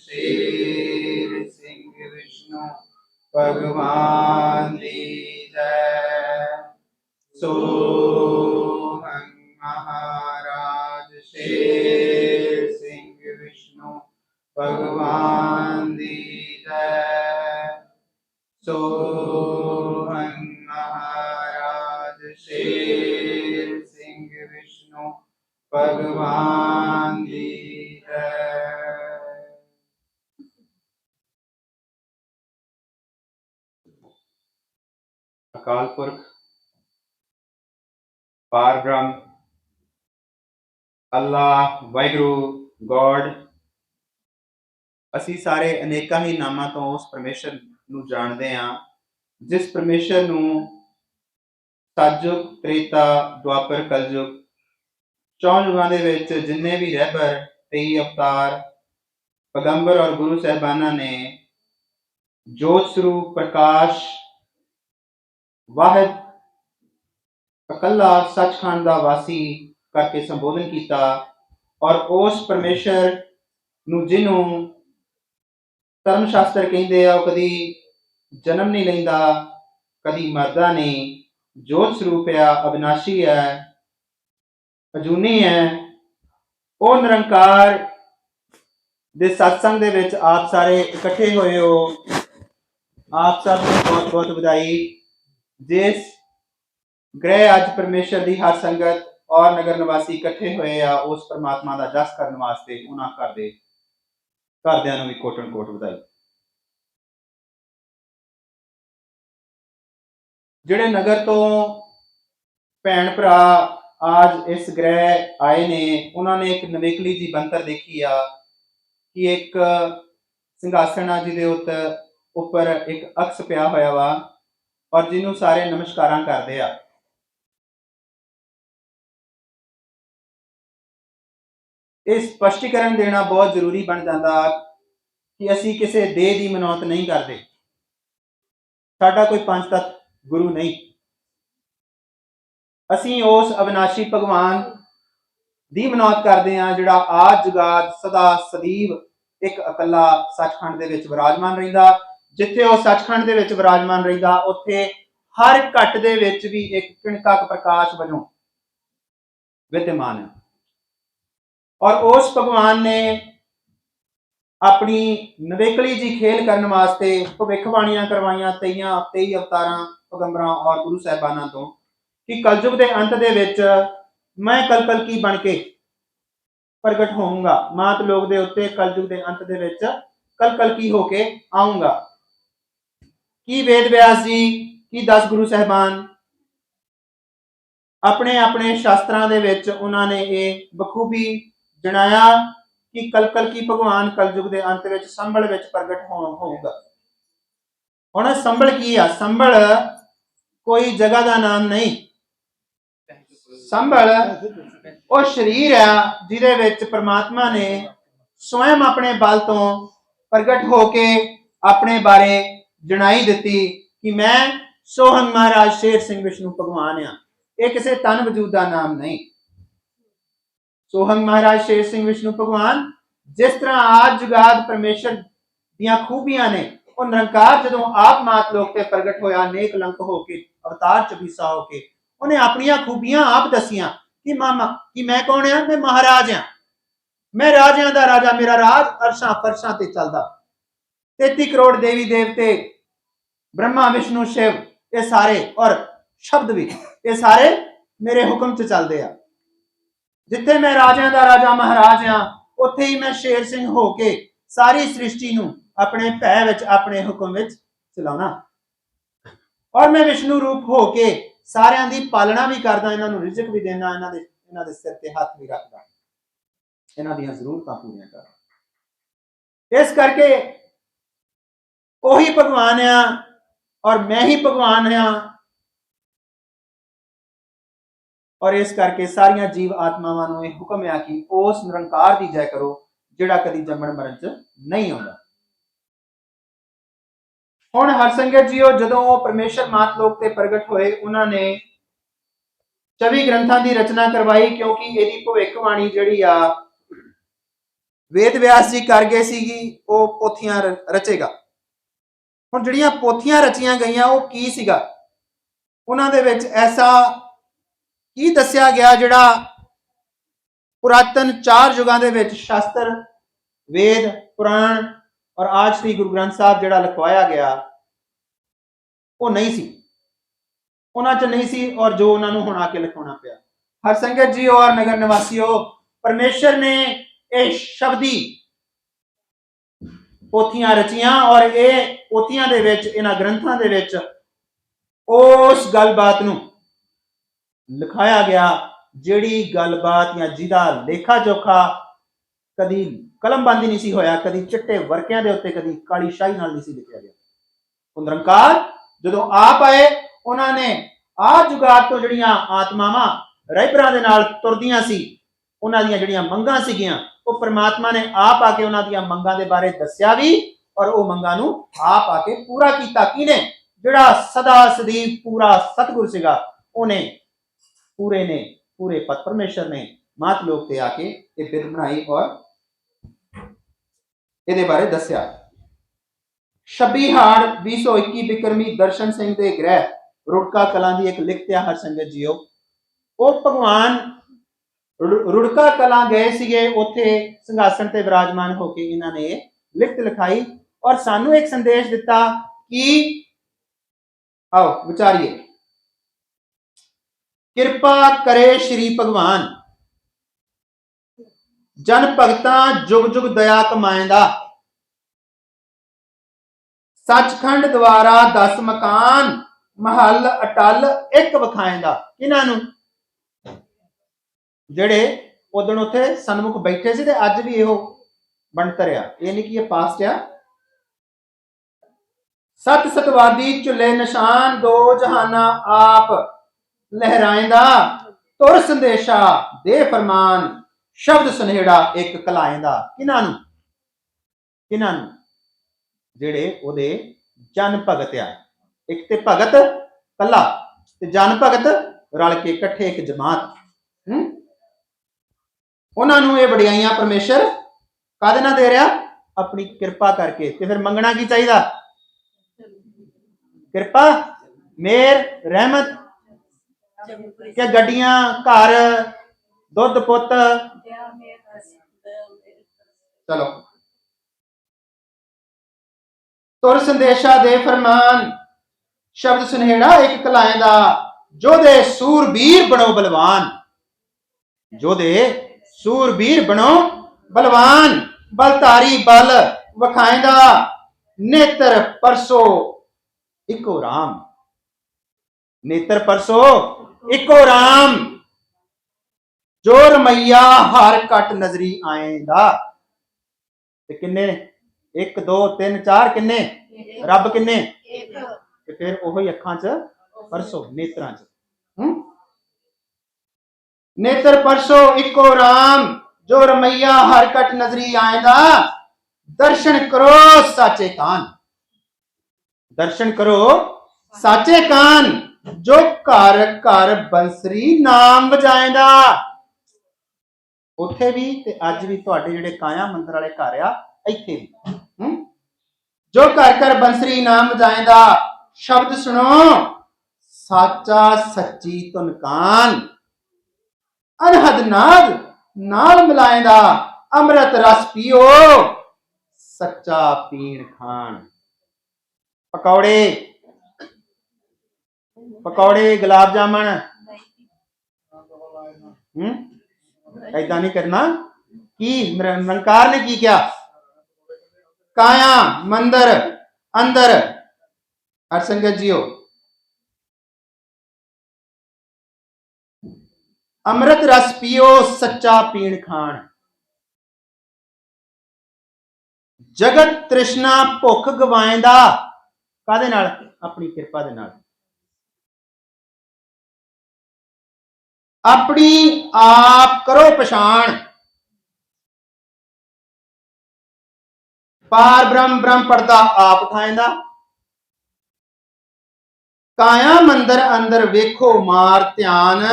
ਸ਼ੇਰ ਸਿੰਘ ਵਿਸ਼ਨੂੰ ਭਗਵਾਨ। ਪੁਰਖ ਪਾਰ ਬ੍ਰਹਮ ਅੱਲਾਹ ਵਾਹਿਗੁਰੂ ਗੋਡ ਅਸੀਂ ਸਾਰੇ ਅਨੇਕਾਂ ਹੀ ਨਾਮਾਂ ਤੋਂ ਉਸ ਪਰਮੇਸ਼ਰ ਨੂੰ ਜਾਣਦੇ ਹਾਂ, ਜਿਸ ਪਰਮੇਸ਼ਰ ਨੂੰ ਸਤਜੁਗ ਤ੍ਰੇਤਾ ਦੁਆਪਰ, ਕਲਯੁਗ ਚੌਂ ਯੁਗਾਂ ਦੇ ਵਿੱਚ ਜਿੰਨੇ ਵੀ ਰਹਿਬਰ, ਤੇਈ ਅਵਤਾਰ, ਪਗੰਬਰ ਔਰ ਗੁਰੂ ਸਾਹਿਬਾਨਾਂ ਨੇ ਜੋਤ ਸਰੂਪ, ਪ੍ਰਕਾਸ਼ ਵਾਹਿਦ, ਇਕੱਲਾ ਸੱਚਖੰਡ ਦਾ ਵਾਸੀ ਕਰਕੇ ਸੰਬੋਧਨ ਕੀਤਾ ਔਰ ਉਸ ਪਰਮੇਸ਼ਰ ਨੂੰ ਜਿਹਨੂੰ ਧਰਮ ਸ਼ਾਸਤਰ ਕਹਿੰਦੇ ਆ, ਉਹ ਕਦੀ ਜਨਮ ਨਹੀਂ ਲੈਂਦਾ, ਕਦੀ ਮਰਦਾ ਨਹੀਂ। ਜੋਤ ਸਰੂਪ ਆ, ਅਬਿਨਾਸ਼ੀ ਹੈ ਅਜੂਨੀ ਹੈ ਉਹ ਨਿਰੰਕਾਰ ਦੇ ਸਤਸੰਗ ਦੇ ਵਿੱਚ ਆਪ ਸਾਰੇ ਇਕੱਠੇ ਹੋਏ ਹੋ। ਆਪ ਸਭ ਨੂੰ ਬਹੁਤ ਬਹੁਤ ਵਧਾਈ। ਜਿਸ ਗ੍ਰਹਿ ਅੱਜ ਪਰਮੇਸ਼ਰ ਦੀ ਹਰ ਸੰਗਤ ਔਰ ਨਗਰ ਨਿਵਾਸੀ ਇਕੱਠੇ ਹੋਏ ਆ, ਉਸ ਪਰਮਾਤਮਾ ਦਾ ਜਸ ਕਰਨ ਵਾਸਤੇ ਉਹਨਾਂ ਘਰ ਦੇ ਘਰਦਿਆਂ ਨੂੰ ਵੀ ਕੋਟਨ ਕੋਟ ਵਧਾਈ। ਜਿਹੜੇ ਨਗਰ ਤੋਂ ਭੈਣ ਭਰਾ ਅੱਜ ਇਸ ਗ੍ਰਹਿ ਆਏ ਨੇ, ਉਹਨਾਂ ਨੇ ਇੱਕ ਨਵੇਕਲੀ ਜੀ ਬੰਤਰ ਦੇਖੀ ਆ ਕਿ ਇੱਕ ਸਿੰਘਾਸਣ ਆ ਜਿਹਦੇ ਉੱਤੇ ਉੱਪਰ ਇੱਕ ਅਕਸ ਪਿਆ ਹੋਇਆ ਵਾ। ਔਰ ਜਿਹਨੂੰ ਸਾਰੇ ਨਮਸਕਾਰਾਂ ਕਰਦੇ ਆ। ਇਹ ਸਪਸ਼ਟੀਕਰਨ ਦੇਣਾ ਬਹੁਤ ਜ਼ਰੂਰੀ ਬਣ ਜਾਂਦਾ ਕਿ ਅਸੀਂ ਕਿਸੇ ਦੇਹ ਦੀ ਮਨੌਤ ਨਹੀਂ ਕਰਦੇ। ਸਾਡਾ ਕੋਈ ਪੰਜ ਤੱਤ ਗੁਰੂ ਨਹੀਂ। ਅਸੀਂ ਉਸ ਅਵਿਨਾਸ਼ੀ ਭਗਵਾਨ ਦੀ ਮਨੌਤ ਕਰਦੇ ਹਾਂ ਜਿਹੜਾ ਆਦ ਜੁਗਾਦ ਸਦਾ ਸਦੀਵ ਇੱਕ ਇਕੱਲਾ ਸੱਚਖੰਡ ਦੇ ਵਿੱਚ ਵਿਰਾਜਮਾਨ ਰਹਿੰਦਾ। ਜਿੱਥੇ ਉਹ ਸੱਚਖੰਡ ਦੇ ਵਿੱਚ ਵਿਰਾਜਮਾਨ ਰਹਿੰਦਾ, ਉੱਥੇ ਹਰ ਘਟ ਦੇ ਵਿੱਚ ਵੀ ਇੱਕ ਕਿਣਕਾ ਪ੍ਰਕਾਸ਼ ਵਜੋਂ ਵਿਦਮਾਨ ਹੈ। ਔਰ ਉਸ ਭਗਵਾਨ ਨੇ ਆਪਣੀ ਨਵੇਕਲੀ ਜੀ ਖੇਲ ਕਰਨ ਵਾਸਤੇ ਭਵਿੱਖਬਾਣੀਆਂ ਕਰਵਾਈਆਂ, ਤੇਈਆਂ 23 ਅਵਤਾਰਾਂ ਪੈਗੰਬਰਾਂ ਔਰ ਗੁਰੂ ਸਾਹਿਬਾਨਾਂ ਤੋਂ ਕਿ ਕਲਯੁਗ ਦੇ ਅੰਤ ਦੇ ਵਿੱਚ ਮੈਂ ਕਲਕਲ ਕੀ ਬਣ ਕੇ ਪ੍ਰਗਟ ਹੋਊਂਗਾ? ਮਾਤ ਲੋਕ ਦੇ ਉੱਤੇ ਕਲਯੁਗ ਦੇ ਅੰਤ ਦੇ ਵਿੱਚ ਕਲਕਲ ਕੀ ਹੋ ਕੇ ਆਉਂਗਾ ਕੀ ਵੇਦ ਵਿਆਸ ਜੀ? ਕੀ 10 ਗੁਰੂ ਸਾਹਿਬਾਨ? ਆਪਣੇ ਆਪਣੇ ਸ਼ਾਸਤਰਾਂ ਦੇ ਵਿੱਚ ਉਹਨਾਂ ਨੇ ਇਹ ਬਖੂਬੀ ਜਣਾਇਆ ਕਿ ਕਲਕਲ ਕੀ ਭਗਵਾਨ ਕਲਯੁਗ ਦੇ ਅੰਤ ਵਿੱਚ ਸੰਭਲ ਵਿੱਚ ਪ੍ਰਗਟ ਹੋ- ਹੋਊਗਾ। ਹੁਣ ਸੰਭਲ ਕੀ ਆ? ਸੰਭਲ ਕੋਈ ਜਗ੍ਹਾ ਦਾ ਨਾਮ ਨਹੀਂ। ਸੰਭਲ ਉਹ ਸਰੀਰ ਆ ਜਿਹਦੇ ਵਿੱਚ ਪ੍ਰਮਾਤਮਾ ਨੇ ਸਵੈਮ ਆਪਣੇ ਬਲ ਤੋਂ ਪ੍ਰਗਟ ਹੋ ਕੇ ਆਪਣੇ ਬਾਰੇ ਜਣਾਈ ਦਿੱਤੀ ਕਿ ਮੈਂ ਸੋਹਣ ਮਹਾਰਾਜ ਸ਼ੇਰ ਸਿੰਘ ਵਿਸ਼ਨੂੰ ਭਗਵਾਨ ਆ। ਇਹ ਕਿਸੇ ਤਨ ਵਜੂਦ ਦਾ ਨਾਮ ਨਹੀਂ। ਸੋਹਣ ਮਹਾਰਾਜ ਸ਼ੇਰ ਸਿੰਘ ਵਿਸ਼ਨੂੰ ਭਗਵਾਨ, ਜਿਸ ਤਰ੍ਹਾਂ ਆਦ ਜੁਗਾਦ ਪਰਮੇਸ਼ਰ ਦੀਆਂ ਖੂਬੀਆਂ ਨੇ, ਉਹ ਨਿਰੰਕਾਰ ਜਦੋਂ ਆਪ ਮਾਤ ਲੋਕ ਤੇ ਪ੍ਰਗਟ ਹੋਇਆ, ਨੇਕ ਲੰਕ ਹੋ ਕੇ, ਅਵਤਾਰ ਚ ਵਿਸਾ ਹੋ ਕੇ, ਉਹਨੇ ਆਪਣੀਆਂ ਖੂਬੀਆਂ ਆਪ ਦਸੀਆਂ ਕਿ ਮਾਮਾ, ਕਿ ਮੈਂ ਕੌਣ ਆ? ਮੈਂ ਮਹਾਰਾਜ ਆ। ਮੈਂ ਰਾਜਿਆਂ ਦਾ ਰਾਜਾ, ਮੇਰਾ ਰਾਜ ਅਰਸ਼ਾਂ ਫਰਸ਼ਾਂ ਤੇ ਚੱਲਦਾ। 33 ਕਰੋੜ ਦੇਵੀ ਦੇਵਤੇ ਬ੍ਰਹਮਾ, ਵਿਸ਼ਨੂੰ, ਸ਼ਿਵ ਇਹ ਸਾਰੇ ਔਰ ਸ਼ਬਦ ਵੀ ਇਹ ਸਾਰੇ ਮੇਰੇ ਹੁਕਮ 'ਚ ਚੱਲਦੇ ਆ। ਜਿੱਥੇ ਮੈਂ ਰਾਜਿਆਂ ਦਾ ਰਾਜਾ ਮਹਾਰਾਜ ਆ, ਉੱਥੇ ਹੀ ਮੈਂ ਸ਼ੇਰ ਸਿੰਘ ਹੋ ਕੇ ਸਾਰੀ ਸ੍ਰਿਸ਼ਟੀ ਨੂੰ ਆਪਣੇ ਭੈ ਵਿੱਚ, ਆਪਣੇ ਹੁਕਮ ਵਿੱਚ ਚਲਾਉਣਾ। ਔਰ ਮੈਂ ਵਿਸ਼ਨੂੰ ਰੂਪ ਹੋ ਕੇ ਸਾਰਿਆਂ ਦੀ ਪਾਲਣਾ ਵੀ ਕਰਦਾ, ਇਹਨਾਂ ਨੂੰ ਰਿਜ਼ਕ ਵੀ ਦੇਣਾ ਇਹਨਾਂ ਦੇ ਇਹਨਾਂ ਦੇ ਸਿਰ ਤੇ ਹੱਥ ਵੀ ਰੱਖਦਾ। ਇਹਨਾਂ ਦੀਆਂ ਜ਼ਰੂਰਤਾਂ ਪੂਰੀਆਂ ਕਰਦਾ। ਇਸ ਕਰਕੇ ਉਹੀ ਭਗਵਾਨ ਆ ਔਰ ਮੈਂ ਹੀ ਭਗਵਾਨ ਹਾਂ। ਔਰ ਇਸ ਕਰਕੇ ਸਾਰੀਆਂ ਜੀਵ ਆਤਮਾਵਾਂ ਨੂੰ ਇਹ ਹੁਕਮ ਆ ਕਿ ਉਸ ਨਿਰੰਕਾਰ ਦੀ ਜੈ ਕਰੋ, ਜਿਹੜਾ ਕਦੀ ਜੰਮਣ ਮਰਨ ਚ ਨਹੀਂ ਆਉਂਦਾ। ਹੁਣ ਹਰਸੰਗਤ ਜੀਓ, ਜਦੋਂ ਉਹ ਪਰਮੇਸ਼ਰ ਮਾਤ ਲੋਕ ਤੇ ਪ੍ਰਗਟ ਹੋਏ, ਉਹਨਾਂ ਨੇ 24 ਗ੍ਰੰਥਾਂ ਦੀ ਰਚਨਾ ਕਰਵਾਈ, ਕਿਉਂਕਿ ਇਹਦੀ ਭਵਿੱਖਬਾਣੀ ਜਿਹੜੀ ਆ, ਵੇਦ ਵਿਆਸ ਜੀ ਕਰ ਗਏ ਸੀਗੀ, ਉਹ ਪੋਥੀਆਂ ਰ- ਰਚੇਗਾ। ਹੁਣ ਜਿਹੜੀਆਂ ਪੋਥੀਆਂ ਰਚੀਆਂ ਗਈਆਂ, ਉਹ ਕੀ ਸੀਗਾ? ਉਹਨਾਂ ਦੇ ਵਿੱਚ ਐਸਾ ਕੀ ਦੱਸਿਆ ਗਿਆ ਜਿਹੜਾ ਪੁਰਾਤਨ ਚਾਰ ਯੁਗਾਂ ਦੇ ਵਿੱਚ ਸ਼ਾਸਤਰ, ਵੇਦ, ਪੁਰਾਣ ਔਰ ਆਜ ਸ੍ਰੀ ਗੁਰੂ ਗ੍ਰੰਥ ਸਾਹਿਬ ਜਿਹੜਾ ਲਿਖਵਾਇਆ ਗਿਆ, ਉਹ ਨਹੀਂ ਸੀ। ਉਹਨਾਂ 'ਚ ਨਹੀਂ ਸੀ ਔਰ ਜੋ ਉਹਨਾਂ ਨੂੰ ਹੁਣ ਆ ਕੇ ਲਿਖਾਉਣਾ ਪਿਆ। ਹਰ ਸੰਗਤ ਜੀ ਔਰ ਨਗਰ ਨਿਵਾਸੀਓ, ਪਰਮੇਸ਼ਰ ਨੇ ਇਹ ਸ਼ਬਦੀ ਪੋਥੀਆਂ ਰਚੀਆਂ ਔਰ ਇਹ ਪੋਥੀਆਂ ਦੇ ਵਿੱਚ, ਇਹਨਾਂ ਗ੍ਰੰਥਾਂ ਦੇ ਵਿੱਚ ਉਸ ਗੱਲਬਾਤ ਨੂੰ ਲਿਖਾਇਆ ਗਿਆ, ਜਿਹੜੀ ਗੱਲਬਾਤ ਜਾਂ ਜਿਹਦਾ ਲੇਖਾ ਜੋਖਾ ਕਦੀ ਕਲਮਬੰਦੀ ਨਹੀਂ ਸੀ ਹੋਇਆ, ਕਦੀ ਚਿੱਟੇ ਵਰਕਿਆਂ ਦੇ ਉੱਤੇ, ਕਦੀ ਕਾਲੀ ਸ਼ਾਹੀ ਨਾਲ ਨਹੀਂ ਸੀ ਲਿਖਿਆ ਗਿਆ। ਉਹ ਜਦੋਂ ਆਪ ਆਏ, ਉਹਨਾਂ ਨੇ ਆਪ ਜੁਗਾਤ ਤੋਂ ਜਿਹੜੀਆਂ ਆਤਮਾਵਾਂ ਰਹਿਬਰਾਂ ਦੇ ਨਾਲ ਤੁਰਦੀਆਂ ਸੀ, ਉਹਨਾਂ ਦੀਆਂ ਜਿਹੜੀਆਂ ਮੰਗਾਂ ਸੀਗੀਆਂ ਉਹ ਪ੍ਰਮਾਤਮਾ ਨੇ ਆਪ ਆ ਕੇ ਉਹਨਾਂ ਦੀਆਂ ਮੰਗਾਂ ਦੇ ਬਾਰੇ ਦੱਸਿਆ ਵੀ, ਔਰ ਉਹ ਮੰਗਾਂ ਨੂੰ ਆਪ ਆ ਕੇ ਪੂਰਾ ਕੀਤਾ ਕਿਨੇ ਜਿਹੜਾ ਸਦਾ ਸਦੀਵ ਪੂਰਾ ਸਤਿਗੁਰ ਸੀਗਾ, ਉਹਨੇ ਪੂਰੇ ਨੇ, ਪੂਰੇ ਪਤ ਪਰਮੇਸ਼ਰ ਨੇ ਮਾਤ ਲੋਕ ਤੇ ਆ ਕੇ ਇਹ ਬਿਰਧ ਬਣਾਈ ਔਰ ਇਹਦੇ ਬਾਰੇ ਦੱਸਿਆ। 26 ਹਾੜ 2021 ਬਿਕਰਮੀ ਦਰਸ਼ਨ ਸਿੰਘ ਦੇ ਗ੍ਰਹਿ ਰੁੜਕਾ ਕਲਾਂ ਦੀ ਇੱਕ ਲਿਖਤ ਹੈ ਹਰ ਸੰਗਤ ਜੀਓ, ਉਹ ਭਗਵਾਨ ਰੁੜਕਾ ਕਲਾਂ ਗਏ ਸੀਗੇ, ਉੱਥੇ ਸਿੰਘਾਸਣ ਤੇ ਵਿਰਾਜਮਾਨ ਹੋ ਕੇ ਇਹਨਾਂ ਨੇ ਲਿਖਤ ਲਿਖਾਈ ਔਰ ਸਾਨੂੰ ਇੱਕ ਸੰਦੇਸ਼ ਦਿੱਤਾ ਕਿ ਆਓ ਵਿਚਾਰੀਏ। ਕਿਰਪਾ ਕਰੇ ਸ਼੍ਰੀ ਭਗਵਾਨ। ਜਨ ਭਗਤਾਂ ਜੁਗ ਜੁਗ ਦਇਆ ਕਮਾਇਂਦਾ ਸੱਚਖੰਡ ਦੁਆਰਾ 10 ਮਕਾਨ, ਮਹੱਲ ਅਟਲ ਇੱਕ ਵਿਖਾਇਂਦਾ ਇਹਨਾਂ ਨੂੰ? ਜਿਹੜੇ ਉਦੋਂ ਉੱਥੇ ਸਨਮੁਖ ਬੈਠੇ ਸੀ ਤੇ ਅੱਜ ਵੀ ਇਹੋ ਬਣਤਰ ਆ। ਇਹ ਨਹੀਂ ਕਿ ਇਹ ਪਾਸਟ ਆ। ਸਤ ਸਤਵਾਦੀ ਚੁੱਲੇ ਨਿਸ਼ਾਨ ਦੋ ਜਹਾਨਾ ਆਪ ਲਹਿਰਾਇਂਦਾ ਤੁਰ ਸੰਦੇਸ਼ਾ ਦੇ ਫਰਮਾਨ, ਸ਼ਬਦ ਸੁਨੇੜਾ ਇੱਕ ਕਲਾਇਂਦਾ ਕਿਹਨਾਂ ਨੂੰ? ਕਿਹਨਾਂ ਨੂੰ? ਜਿਹੜੇ ਉਹਦੇ ਜਨ ਭਗਤ ਆ। ਇੱਕ ਤੇ ਭਗਤ ਕੱਲਾ ਤੇ ਜਨ ਭਗਤ ਰਲ ਕੇ ਇਕੱਠੇ ਇੱਕ ਜਮਾਤ। ਉਹਨਾਂ ਨੂੰ ਇਹ ਵਡਿਆਈਆਂ ਪਰਮੇਸ਼ਰ ਕਾਦੇ ਨਾਲ ਦੇ ਰਿਹਾ? ਆਪਣੀ ਕਿਰਪਾ ਕਰਕੇ। ਤੇ ਫਿਰ ਮੰਗਣਾ ਕੀ ਚਾਹੀਦਾ? ਕਿਰਪਾ ਮੇਰ ਰਹਿਮਤ ਕਿ ਗੱਡੀਆਂ, ਘਰ, ਦੁੱਧ ਪੁੱਤ? ਚਲੋ। ਤੁਰ ਸੰਦੇਸ਼ਾ ਦੇ ਫਰਮਾਨ। ਸ਼ਬਦ ਸੁਨੇੜਾ ਇੱਕ ਕਲਾਏ ਦਾ ਜੋਦੇ ਸੂਰਬੀਰ ਬਣੋ ਬਲਵਾਨ। ਜੋਦੇ ਸੂਰਬੀਰ ਬਣੋ ਬਲਵਾਨ ਬਲਧਾਰੀ ਬਲ ਵਖਾਇਂਦਾ ਨੇਤਰ ਪਰਸੋ ਇੱਕੋ ਰਾਮ। ਨੇਤਰ ਪਰਸੋ ਇੱਕੋ ਰਾਮ। ਜੋ ਰਮਈਆ ਹਰ ਕਟ ਨਜ਼ਰੀ ਆਏਂਦਾ। ਤੇ ਕਿੰਨੇ? 1 2 3 4 ਕਿੰਨੇ? ਰੱਬ ਕਿੰਨੇ? ਤੇ ਫਿਰ ਉਹੀ ਅੱਖਾਂ 'ਚ ਪਰਸੋ ਨੇਤਰਾਂ 'ਚ। ਹੂੰ? ਨੇਤਰ ਪਰਸੋ ਇੱਕੋ ਰਾਮ, ਜੋ ਰਮਈਆ ਹਰਕਟ ਨਜ਼ਰੀ ਆਏਂਦਾ ਦਰਸ਼ਨ ਕਰੋ ਸਾਚੇ ਕਾਨ। ਦਰਸ਼ਨ ਕਰੋ ਸਾਚੇ ਕਾਨ, ਜੋ ਘਰ ਘਰ ਬੰਸਰੀ ਨਾਮ ਵਜਾਏਂਦਾ ਉੱਥੇ ਵੀ ਤੇ ਅੱਜ ਵੀ ਤੁਹਾਡੇ ਜਿਹੜੇ ਕਾਇਆ ਮੰਦਰ ਵਾਲੇ ਘਰ ਆ, ਇੱਥੇ ਵੀ। ਜੋ ਘਰ ਘਰ ਬੰਸਰੀ ਨਾਮ ਵਜਾਏਂਦਾ ਸ਼ਬਦ ਸੁਣੋ, ਸਾਚਾ ਸੱਚੀ ਧੁਨ ਅਨਹਦ ਨਾਦ ਨਾਲ ਮਿਲਾਏਂਦਾ, ਅੰਮ੍ਰਿਤ ਰਸ ਪੀਓ, ਸੱਚਾ ਪੀਣ ਖਾਣ। ਪਕੌੜੇ। ਪਕੌੜੇ, ਗੁਲਾਬ ਜਾਮਣ। ਹੂੰ? ਐਦਾਂ ਨਹੀਂ ਕਰਨਾ। ਕੀ? ਨਿਰ- ਨਿਰੰਕਾਰ ਨੇ ਕੀ ਕਿਹਾ? ਕਾਇਆ, ਮੰਦਰ, ਅੰਦਰ। ਹਰ ਸੰਗਤ ਜੀਓ। ਅੰਮ੍ਰਿਤ ਰਸ ਪੀਓ, ਸੱਚਾ ਪੀਣ ਖਾਣ। ਜਗਤ ਤ੍ਰਿਸ਼ਨਾ ਭੁੱਖ ਗਵਾਏਂਦਾ। ਕਾਦੇ ਨਾਲ? ਆਪਣੀ ਕਿਰਪਾ ਦੇ ਨਾਲ। ਆਪਣੀ ਆਪ ਕਰੋ ਪਛਾਣ। ਪਾਰ ਬ੍ਰਹਮ ਬ੍ਰਹਮ ਪਰਦਾ ਆਪ ਠਾਇਂਦਾ ਕਾਇਆ ਮੰਦਰ ਅੰਦਰ ਵੇਖੋ ਮਾਰ ਧਿਆਨ।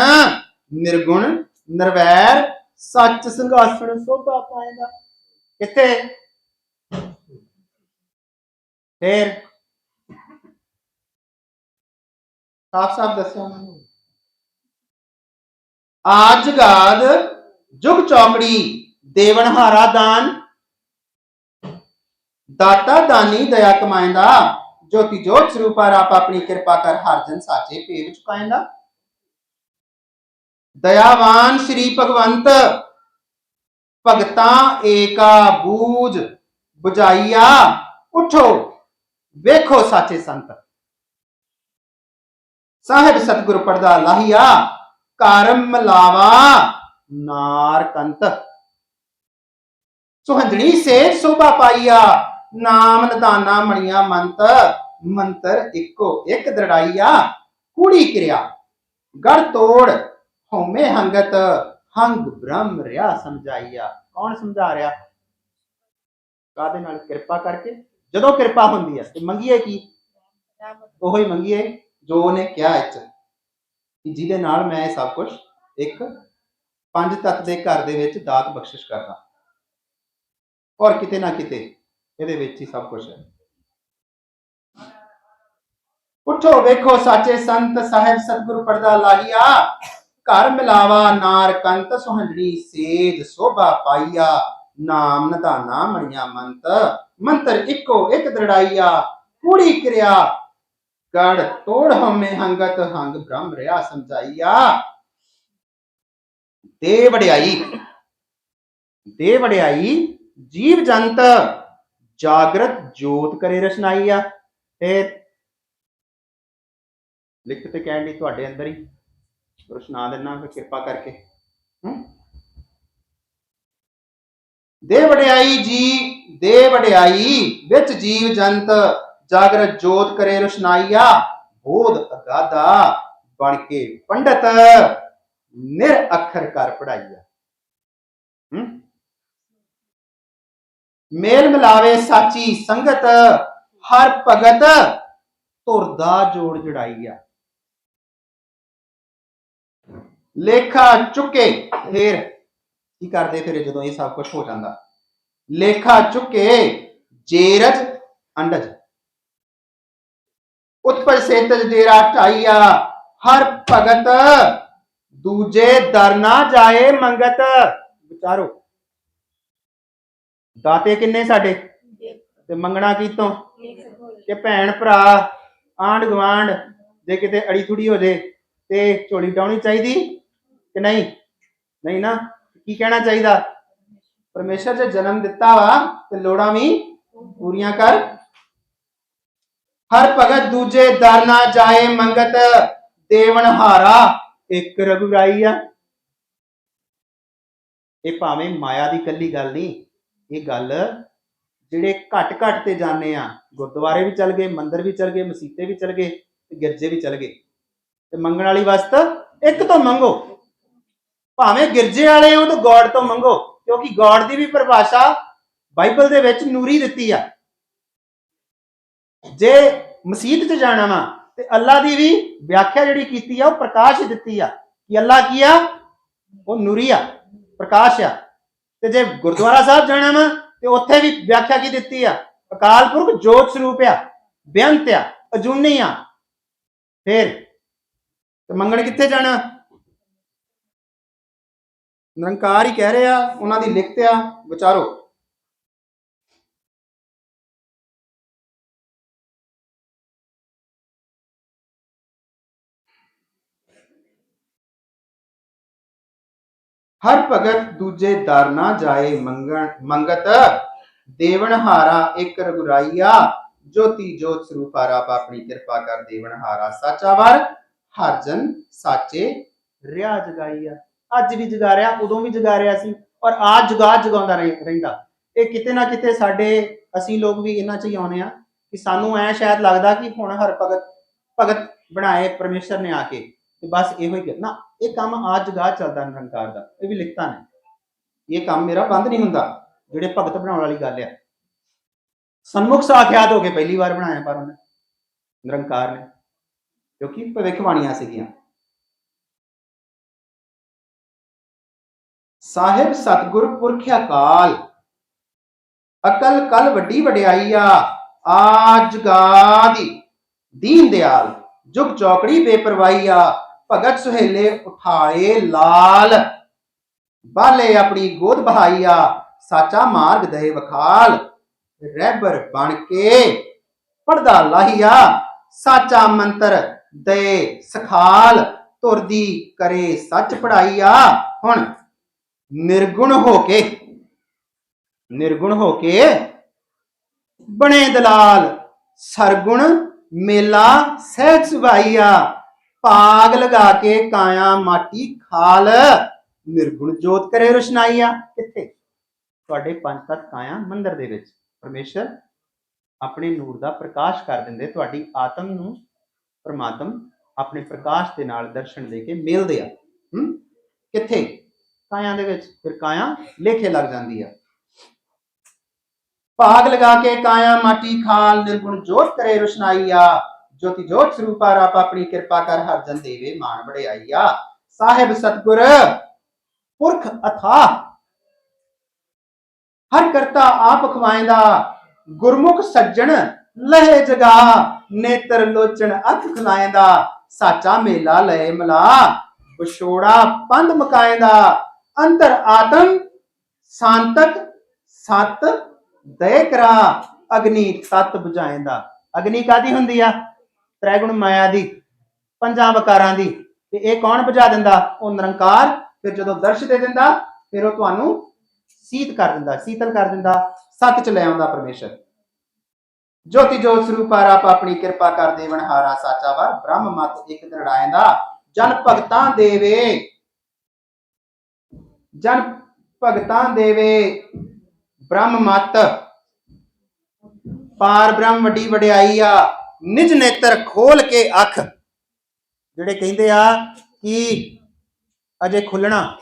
ਨਿਰਗੁਣ, ਨਿਰਵੈਰ, ਸੱਚ ਸਿੰਘਾਸਣ ਸੋਭਾ ਪਾਏਗਾ। ਕਿੱਥੇ? ਫੇਰ? ਸਾਫ਼ ਸਾਫ਼ ਦੱਸਿਆ ਮੈਨੂੰ। ਆਜ ਗਾਦ ਜੁਗ ਚੌਕੜੀ ਦੇਵਨਹਾਰਾ ਦਾਨ। ਦਾਤਾ ਦਾਨੀ ਦਇਆ ਕਮਾਇਂਦਾ ਜੋਤੀ ਜੋਤ ਸਰੂਪਾ ਰਾਪ ਆਪਣੀ ਕਿਰਪਾ ਕਰ ਹਰ ਜਨ ਸਾਚੇ ਭੇਵ ਚੁਕਾਇਂਦਾ ਦਇਆਵਾਨ ਸ੍ਰੀ ਭਗਵੰਤ, ਭਗਤਾਂ ਏਕਾ ਬੂਝ 부ਝਾਈਆ ਉਠੋ, ਵੇਖੋ ਸਾਚੇ ਸੰਤ। ਸਾਹਿਬ ਸਤਿਗੁਰ ਪੜਦਾ ਲਾਹੀਆ, ਕਰਮ ਮਲਾਵਾ ਨਾਰ ਸੁਹੰਜਣੀ ਸੇ ਸੋਭਾ ਪਾਈਆ, ਨਾਮ ਨਿਦਾਨਾ ਮਣੀਆਂ ਮੰਤ, ਮੰਤਰ ਇੱਕੋ ਇੱਕ ਦ੍ਰਿੜਾਈਆ, ਕੂੜੀ ਕਿਰਿਆ, ਗੜ ਤੋੜ ਹਉਮੈ ਹੰਗਤ, ਹੰਗ ਬ੍ਰਹਮ ਰਿਆ ਸਮਝਾਈਆ। ਕੌਣ ਸਮਝਾ ਰਿਹਾ? ਕਾਦੇ ਨਾਲ? ਕਿਰਪਾ ਕਰਕੇ। ਜਦੋਂ ਕਿਰਪਾ ਹੁੰਦੀ ਹੈ, ਤੇ ਮੰਗੀਏ ਕੀ? ਉਹੋ ਹੀ ਮੰਗੀਏ ਜੋ ਉਹਨੇ ਕਿਹਾ ਇੱਚ। ਕਿ ਜਿਹਦੇ ਨਾਲ ਮੈਂ ਇਹ ਸਭ ਕੁਝ ਇੱਕ ਪੰਜ ਤੱਤ ਦੇ ਘਰ ਦੇ ਵਿੱਚ ਦਾਤ ਬਖਸ਼ਿਸ਼ ਕਰਦਾ। ਔਰ ਕਿਤੇ ਨਾ ਕਿਤੇ ਇਹਦੇ ਵਿੱਚ ਹੀ ਸਭ ਕੁਝ ਹੈ। ਉਠੋ, ਵੇਖੋ, ਸਾਚੇ ਸੰਤ ਸਾਹਿਬ ਸਤਿਗੁਰ ਪਰਦਾ ਲਾਹੀਆ ਘਰ ਮਿਲਾਵਾ ਨਾਰ ਕੰਤ ਸੁਹੰਜਣੀ ਸੇਜ ਸੋਭਾ ਪਾਈਆ। ਨਾਮ ਨਦਾਨਾ ਮਣੀਆਂ ਮੰਤ, ਮੰਤਰ ਇੱਕੋ ਇੱਕ ਦ੍ਰਿੜਾਈਆ। ਕੂੜੀ ਕਿਰਿਆ, ਗੜ ਤੋੜ ਹਮੇ ਹੰਗਤ, ਹੰਗ ਬ੍ਰਹਮ ਰਿਆ ਸਮਝਾਈਆ। ਦੇ ਵਡਿਆਈ ਦੇ ਵਡਿਆਈ, ਜੀਵ ਜੰਤ, ਜਾਗਰਤ ਜੋਤ ਕਰੇ ਰਚਨਾਈਆ ਤੇ ਲਿਖਤ ਕਹਿਣ ਲਈ ਤੁਹਾਡੇ ਅੰਦਰ ਹੀ। ਰਚਨਾ ਦੇਣਾ ਫਿਰ ਕਿਰਪਾ ਕਰਕੇ। ਦੇ ਵਡਿਆਈ ਜੀ, ਦੇ ਵਡਿਆਈ, ਵਿੱਚ ਜੀਵ ਜੰਤ ਜਾਗਰਤ ਜੋਤ ਕਰੇ ਰੁਸ਼ਨਾਈਆ, ਬੋਧ ਅਗਾਦਾ ਬਣ ਕੇ ਪੰਡਤ, ਨਿਰ ਅੱਖਰ ਕਰ ਪੜਾਈਆ। ਹੂੰ। ਮੇਲ ਮਿਲਾਵੇ ਸਾਚੀ ਸੰਗਤ, ਹਰ ਭਗਤ ਤੁਰਦਾ ਜੋੜ ਜੜਾਈਆ। ਲੇਖਾ ਚੁੱਕੇ। ਫੇਰ ਕੀ ਕਰਦੇ ਫਿਰ ਜਦੋਂ ਇਹ ਸਭ ਕੁਝ ਹੋ ਜਾਂਦਾ? ਲੇਖਾ ਚੁੱਕੇ, ਜੇਰਜ ਅੰਡਜ। ਉਤਪਜ ਸੇਤਜ ਡੇਰਾ ਢਾਈਆ, ਹਰ ਭਗਤ ਦੂਜੇ ਦਰ ਨਾ ਜਾਏ ਮੰਗਤ। ਵਿਚਾਰੋ, ਦਾਤੇ ਕਿੰਨੇ ਸਾਡੇ? ਤੇ ਮੰਗਣਾ ਕੀਤੋਂ? ਕਿ ਭੈਣ ਭਰਾ, ਆਂਢ ਗਵਾਂਢ ਜੇ ਕਿਤੇ ਅੜੀ ਥੁੜੀ ਹੋ ਜੇ ਤੇ ਝੋਲੀ ਡਾਉਣੀ ਚਾਹੀਦੀ? ਕਿ ਨਹੀਂ? ਨਹੀਂ ਨਾ, ਕੀ ਕਹਿਣਾ ਚਾਹੀਦਾ? ਪਰਮੇਸ਼ਰ ਜੇ ਜਨਮ ਦਿੱਤਾ ਵਾ, ਤੇ ਲੋੜਾਂ ਵੀ ਪੂਰੀਆਂ ਕਰ। ਹਰ ਭਗਤ ਦੂਜੇ ਦਰ ਨਾ ਜਾਏ, ਮੰਗਤ ਦੇਵਨ ਹਾਰਾ, ਇੱਕ ਰਘੁਰਾਈ ਆ। ਇਹ ਭਾਵੇਂ ਮਾਇਆ ਦੀ ਕੱਲੀ ਗੱਲ ਨਹੀਂ, ਇਹ ਗੱਲ ਜਿਹੜੇ ਘਟ ਘਟ ਤੇ ਜਾਂਦੇ ਆ, ਗੁਰਦੁਆਰੇ ਵੀ ਚਲ ਗਏ, ਮੰਦਿਰ ਵੀ ਚਲ ਗਏ, ਮਸੀਤੇ ਵੀ ਚਲ ਗਏ, ਤੇ ਗਿਰਜੇ ਵੀ ਚਲ ਗਏ। ਤੇ ਮੰਗਣ ਵਾਲੀ ਵਸਤ ਇੱਕ ਤੋਂ ਮੰਗੋ। ਭਾਵੇਂ ਗਿਰਜੇ ਵਾਲੇ ਹੋ ਤਾਂ ਗੋਡ ਤੋਂ ਮੰਗੋ, ਕਿਉਂਕਿ ਗੋਡ ਦੀ ਵੀ ਪਰਿਭਾਸ਼ਾ ਬਾਈਬਲ ਦੇ ਵਿੱਚ ਨੂਰੀ ਦਿੱਤੀ ਆ। ਜੇ ਮਸੀਤ 'ਚ ਜਾਣਾ ਵਾ, ਤੇ ਅੱਲਾ ਦੀ ਵੀ ਵਿਆਖਿਆ ਜਿਹੜੀ ਕੀਤੀ ਆ, ਉਹ ਪ੍ਰਕਾਸ਼ ਦਿੱਤੀ ਆ। ਕਿ ਅੱਲਾ ਕੀ ਆ? ਉਹ ਨੂਰੀ ਆ, ਪ੍ਰਕਾਸ਼ ਆ। ਤੇ ਜੇ ਗੁਰਦੁਆਰਾ ਸਾਹਿਬ ਜਾਣਾ ਵਾ, ਤੇ ਉੱਥੇ ਵੀ ਵਿਆਖਿਆ ਕੀ ਦਿੱਤੀ ਆ? ਅਕਾਲ ਪੁਰਖ ਜੋਤ ਸਰੂਪ ਆ ਬੇਅੰਤ ਆ, ਅਜੂਨੀ ਆ। ਫੇਰ ਤੇ ਮੰਗਣ ਕਿੱਥੇ ਜਾਣਾ? ਨਿਰੰਕਾਰ ਹੀ ਕਹਿ ਰਿਹਾ, ਉਹਨਾਂ ਦੀ ਲਿਖਤ ਆ, ਵਿਚਾਰੋ। ਹਰ ਭਗਤ ਦੂਜੇ ਦਰ ਨਾ ਜਾਏ ਮੰਗਣ, ਮੰਗਤ। ਦੇਵਨ ਹਾਰਾ ਇੱਕ ਰਗੁਰਾਈਆ, ਜੋਤੀ ਜੋਤ ਸਰੂਪਾ ਰਾਪ ਆਪਣੀ ਕਿਰਪਾ ਕਰ ਦੇਵਨ ਹਾਰਾ ਸਾਚਾ ਵਰ, ਹਰ ਜਨ ਸਾਚੇ ਰਿਆ ਜਗਾਈ ਅੱਜ ਵੀ ਜਗਾ ਰਿਹਾ, ਉਦੋਂ ਵੀ ਜਗਾ ਰਿਹਾ ਸੀ ਔਰ ਆ ਜਗਾ ਜਗਾਉਂਦਾ ਰਹਿੰਦਾ। ਇਹ ਕਿਤੇ ਨਾ ਕਿਤੇ ਸਾਡੇ, ਅਸੀਂ ਲੋਕ ਵੀ ਇਹਨਾਂ ਚ ਹੀ ਆਉਨੇ ਆ ਕਿ ਸਾਨੂੰ ਐ ਸ਼ਾਇਦ ਲੱਗਦਾ ਕਿ ਹੁਣ ਹਰ ਭਗਤ ਭਗਤ ਬਣਾਏ ਪਰਮੇਸ਼ਰ ਨੇ ਆ ਕੇ ਤੇ ਬਸ ਇਹੋ ਹੀ ਨਾ, ਇਹ ਕੰਮ ਆਜ ਜਗਾ ਚੱਲਦਾ ਨਿਰੰਕਾਰ ਦਾ, ਇਹ ਵੀ ਲਿਖਤਾ ਨੇ। ਇਹ ਕੰਮ ਮੇਰਾ ਬੰਦ ਨਹੀਂ ਹੁੰਦਾ, ਜਿਹੜੇ ਭਗਤ ਬਣਾਉਣ ਵਾਲੀ ਗੱਲ ਆ। ਸਨਮੁਖ ਸਾਖਿਆਤ ਹੋ ਕੇ ਪਹਿਲੀ ਵਾਰ ਬਣਾਇਆ ਪਰ ਉਹਨੇ, ਨਿਰੰਕਾਰ ਨੇ, ਕਿਉਂਕਿ ਭਵਿੱਖਬਾਣੀਆਂ ਸੀਗੀਆਂ। ਸਾਹਿਬ ਸਤਿਗੁਰ ਪੁਰਖ ਅਕਾਲ। ਅਕਲ ਕਲ ਵੱਡੀ ਵਡਿਆਈ ਆ ਆਜ ਦੀਨ ਦਿਆਲ, ਜੁਗ ਚੌਕੜੀ ਬੇਪਰਵਾਹੀ ਆ ਭਗਤ ਸੁਹੇਲੇ ਉਠਾਏ ਲਾਲ। ਬਾਲੇ ਆਪਣੀ ਗੋਦ ਬਹਾਈ ਆ ਸਾਚਾ ਮਾਰਗ ਦੇ ਵਖਾਲ। ਰਹਿਬਰ ਬਣ ਕੇ ਪੜਦਾ ਲਾਹੀਆ, ਸਾਚਾ ਮੰਤਰ ਦੇ ਸਖਾਲ। ਤੁਰਦੀ ਕਰੇ ਸੱਚ ਪੜਾਈਆ, ਹੁਣ ਨਿਰਗੁਣ ਹੋ ਕੇ, ਨਿਰਗੁਣ ਹੋ ਕੇ ਬਣੇ ਦਲਾਲ, ਸਰਗੁਣ ਮੇਲਾ ਸਹਿਜ ਸੁਭਾਈਆ ਪਾਗ ਲਗਾ ਕੇ ਕਾਇਆ ਮਾਟੀ ਖਾਲ, ਨਿਰਗੁਣ ਜੋਤ ਕਰੇ ਰੁਸ਼ਨਾਈਆ ਕਿੱਥੇ? ਤੁਹਾਡੇ ਪੰਜ ਤਤ ਕਾਇਆ ਮੰਦਰ ਦੇ ਵਿੱਚ। ਪਰਮੇਸ਼ਰ ਆਪਣੇ ਨੂਰ ਦਾ ਪ੍ਰਕਾਸ਼ ਕਰ ਦਿੰਦੇ, ਤੁਹਾਡੀ ਆਤਮ ਨੂੰ ਪਰਮਾਤਮ ਆਪਣੇ ਪ੍ਰਕਾਸ਼ ਦੇ ਨਾਲ ਦਰਸ਼ਨ ਦੇ ਕੇ ਮਿਲਦੇ ਆ। ਹੂੰ? ਕਿੱਥੇ? ਕਾਇਆ ਦੇ ਵਿੱਚ? ਫਿਰ ਕਾਇਆ ਲੇਖੇ ਲੱਗ ਜਾਂਦੀ ਆ। ਭਾਗ ਲਗਾ ਕੇ ਕਾਇਆ ਮਾਟੀ ਖਾਲ ਨਿਰਗੁਣ ਜੋਤ ਕਰੇ ਰੁਸ਼ਨਾਈਆ। ਜੋਤੀ ਜੋਤ ਸਰੂਪਾ ਰੱਬ ਆਪਣੀ ਕਿਰਪਾ ਕਰ ਹਰ ਦੇਵੇ ਮਾਨ ਵਡਿਆਈਆ। ਸਾਹਿਬ ਸਤਗੁਰ, ਪੁਰਖ ਅਥਾ। ਹਰ ਕਰਤਾ ਆਪ ਖਵਾਇੰਦਾ ਗੁਰਮੁਖ ਸੱਜਣ ਲਹਿ ਜਗਾ। ਨੇਤਰ ਲੋਚਣ ਅੱਖ ਖਲਾਇੰਦਾ ਸਾਚਾ ਮੇਲਾ ਲਏ ਮਲਾ। ਵਿਛੋੜਾ ਪੰਧ ਮਕਾਇੰਦਾ ਅੰਤਰ ਆਤਮ, ਸ਼ਾਂਤਕ, ਸਤ ਦਇ ਅਗਨੀ ਤਤ ਬੁਝਾਇੰਦਾ ਅਗਨੀ ਕਾਦੀ ਹੁੰਦੀ ਆ? ਤ੍ਰੈਗੁਣ ਮਾਇਆ ਦੀ, ਪੰਜਾਂ ਵਕਾਰਾਂ ਦੀ। ਤੇ ਇਹ ਕੌਣ ਬੁਝਾ ਦਿੰਦਾ? ਉਹ ਨਿਰੰਕਾਰ, ਫਿਰ ਜਦੋਂ ਦਰਸ਼ ਦੇ ਦਿੰਦਾ, ਫਿਰ ਉਹ ਤੁਹਾਨੂੰ ਸੀਤ ਕਰ ਦਿੰਦਾ, ਸੀਤਲ ਕਰ ਦਿੰਦਾ, ਸੱਤ ਚ ਲੈ ਆਉਂਦਾ ਪਰਮੇਸ਼ਰ। ਜੋਤੀ ਜੋਤ ਸਰੂਪ ਰੱਬ ਆਪਣੀ ਕਿਰਪਾ ਕਰ ਦੇਵਨ ਹਾਰਾ ਸਾਚਾ ਵਰ, ਬ੍ਰਹਮ ਮਤ ਇੱਕ ਦਰੜਾਇੰਦਾ ਜਨ ਭਗਤਾਂ ਦੇਵੇ। ਜਨ ਭਗਤਾਂ ਦੇਵੇ, ਬ੍ਰਹਮ ਮਤ। ਪਾਰ ਬ੍ਰਹਮ ਵੱਡੀ ਵਡਿਆਈ ਆ, ਨਿਜ ਨੇਤਰ ਖੋਲ ਕੇ ਅੱਖ। ਜਿਹੜੇ ਕਹਿੰਦੇ ਆ ਕਿ ਅਜੇ ਖੁੱਲਣਾ।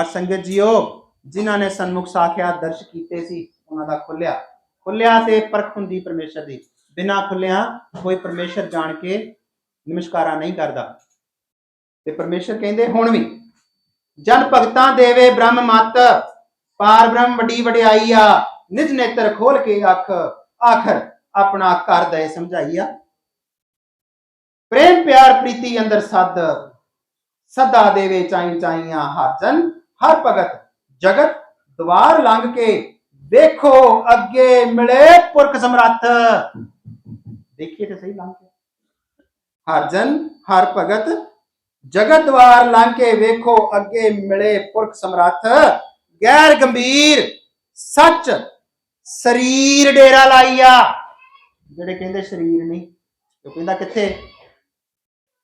ਹਰ ਸੰਗਤ ਜੀਓ, ਜਿਨ੍ਹਾਂ ਨੇ ਸਨਮੁਖ ਸਾਖਿਆਤ ਦਰਸ਼ ਕੀਤੇ ਸੀ, ਉਹਨਾਂ ਦਾ ਖੁੱਲਿਆ। ਖੁੱਲਿਆ ਤੇ ਪਰਖ ਹੁੰਦੀ ਪਰਮੇਸ਼ਰ ਦੀ। ਬਿਨਾ ਖੁੱਲਿਆ ਕੋਈ ਪਰਮੇਸ਼ਰ ਜਾਣ ਕੇ ਨਮਸਕਾਰਾ ਨਹੀਂ ਕਰਦਾ। ਤੇ ਪਰਮੇਸ਼ਰ ਕਹਿੰਦੇ, ਹੁਣ ਵੀ ਜਨ ਭਗਤਾਂ ਦੇਵੇ ਬ੍ਰਹਮ ਮਤ, ਪਾਰ ਬ੍ਰਹਮ ਵੱਡੀ ਵਡਿਆਈ ਆ, ਨਿਜ ਨੇਤਰ ਖੋਲ ਕੇ ਅੱਖ, ਆਖਰ ਆਪਣਾ ਕਰ ਦੇ ਸਮਝਾਈਆ ਪ੍ਰੇਮ, ਪਿਆਰ, ਪ੍ਰੀਤੀ ਅੰਦਰ ਸੱਦ, ਸਦਾ ਦੇਵੇ ਚਾਈ ਚਾਈਆਂ ਹਰ ਜਨ, ਹਰ ਭਗਤ ਜਗਤ ਦਵਾਰ ਲੰਘ ਕੇ ਵੇਖੋ ਅੱਗੇ ਮਿਲੇ ਪੁਰਖ ਸਮਰੱਥ। ਦੇਖੀਏ ਤੇ ਸਹੀ ਲੰਘ ਕੇ। ਹਰ ਜਨ, ਹਰ ਭਗਤ ਜਗਤ ਦਵਾਰ ਲੰਘ ਕੇ ਵੇਖੋ, ਅੱਗੇ ਮਿਲੇ ਪੁਰਖ ਸਮਰੱਥ। ਗੈਰ ਗੰਭੀਰ, ਸੱਚ, ਸਰੀਰ ਡੇਰਾ ਲਾਈਆ। ਜਿਹੜੇ ਕਹਿੰਦੇ ਸਰੀਰ ਨਹੀਂ, ਉਹ ਕਹਿੰਦਾ ਕਿੱਥੇ?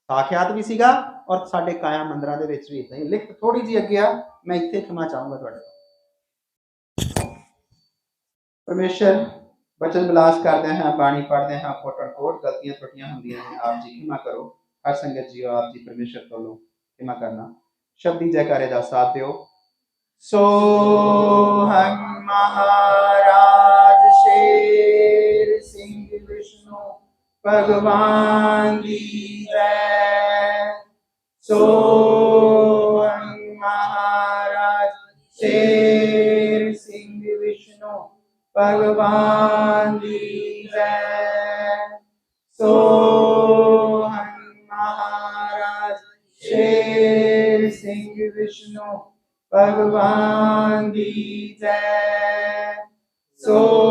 ਸਾਖਿਆਤ ਵੀ ਸੀਗਾ ਔਰ ਸਾਡੇ ਕਾਇਆ ਮੰਦਰਾਂ ਦੇ ਵਿੱਚ ਵੀ ਇਦਾਂ ਹੀ। ਲਿਖਤ ਥੋੜੀ ਜੀ ਅੱਗੇ ਆ, ਮੈਂ ਇੱਥੇ ਖਿਮਾ ਚਾਹੂੰਗਾ ਤੁਹਾਡੇ ਤੋਂ। ਪਰਮੇਸ਼ਰ, ਬਚਨ ਬਿਲਾਸ ਕਰਦੇ ਹਾਂ, ਬਾਣੀ ਪੜ੍ਹਦੇ ਹਾਂ ਕੋਟਨ ਕੋਟ ਗਲਤੀਆਂ ਛੋਟੀਆਂ ਹੁੰਦੀਆਂ ਨੇ, ਆਪ ਜੀ ਖਿਮਾ ਕਰੋ। ਹਰ ਸੰਗਤ ਜੀਓ, ਆਪ ਜੀ ਪਰਮੇਸ਼ਰ ਕੋਲੋਂ ਖਿਮਾ ਕਰਨਾ। ਸ਼ਬਦੀ ਜੈਕਾਰੇ ਦਾ ਸਾਥ ਦਿਓ। ਸੋ ਹਮ ਮਹਾਰਾਜ ਸ਼ੇਰ ਸਿੰਘ ਵਿਸ਼ਨੂੰ, ਭਗਵਾਨ ਦੀ ਜੈ। ਸੋ ਹਮ ਮਹਾਰਾਜ ਸ਼ੇਰ ਸਿੰਘ ਵਿਸ਼ਨੂੰ, ਭਗਵਾਨ ਦੀ ਜੈ। ਸੋ ਸਿੰਘ ਵਿਸ਼ਨੂੰ ਭਗਵਾਨ ਦੀ ਜੈ ਸੋ